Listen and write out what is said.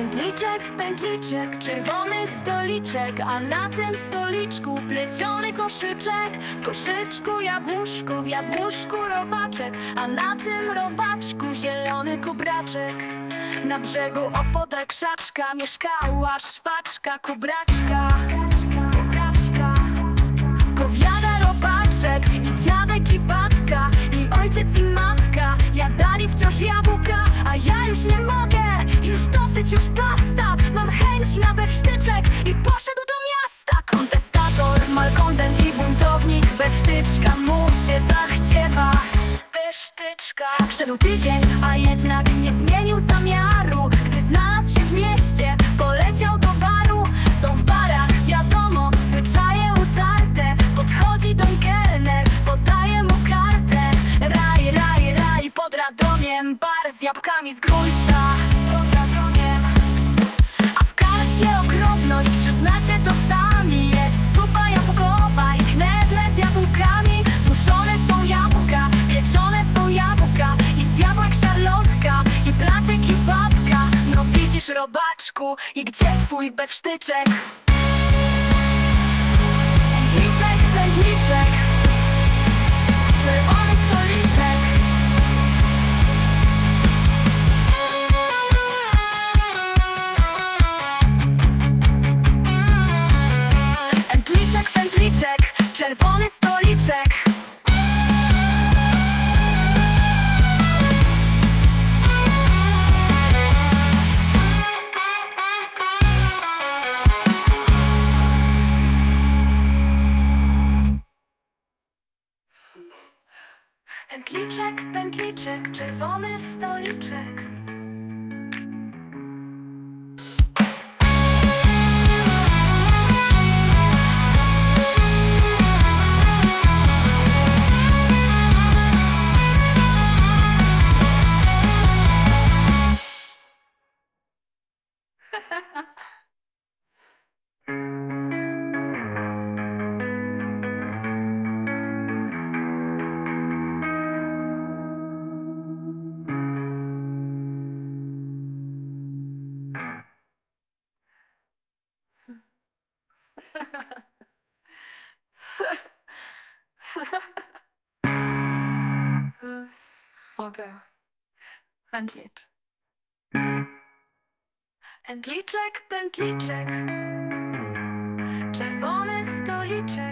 Pętliczek, pętliczek, czerwony stoliczek A na tym stoliczku pleciony koszyczek. W koszyczku jabłuszko, w jabłuszku robaczek A na tym robaczku zielony kubraczek. Na brzegu opodal krzaczka mieszkała szwaczka kubraczka. Powiada robaczek basta Mam chęć na bewsztyczek i poszedł do miasta. Kontestator, malkontent i buntownik. Bewsztyczka mu się zachciewa. Bewsztyczka Szedł tydzień, a jednak nie zmienił zamiaru. Gdy znalazł się w mieście, poleciał do baru. Są w barach, wiadomo, zwyczaje utarte. Podchodzi do kelner, podaje mu kartę. Raj, raj, raj, pod Radomiem. Bar z jabłkami z grójca robaczku, i gdzie twój bewsztyczek? Pętliczek, pętliczek, czerwony stoliczek Mogę. Pętlicz. Pętliczek, pętliczek. Czerwony stoliczek.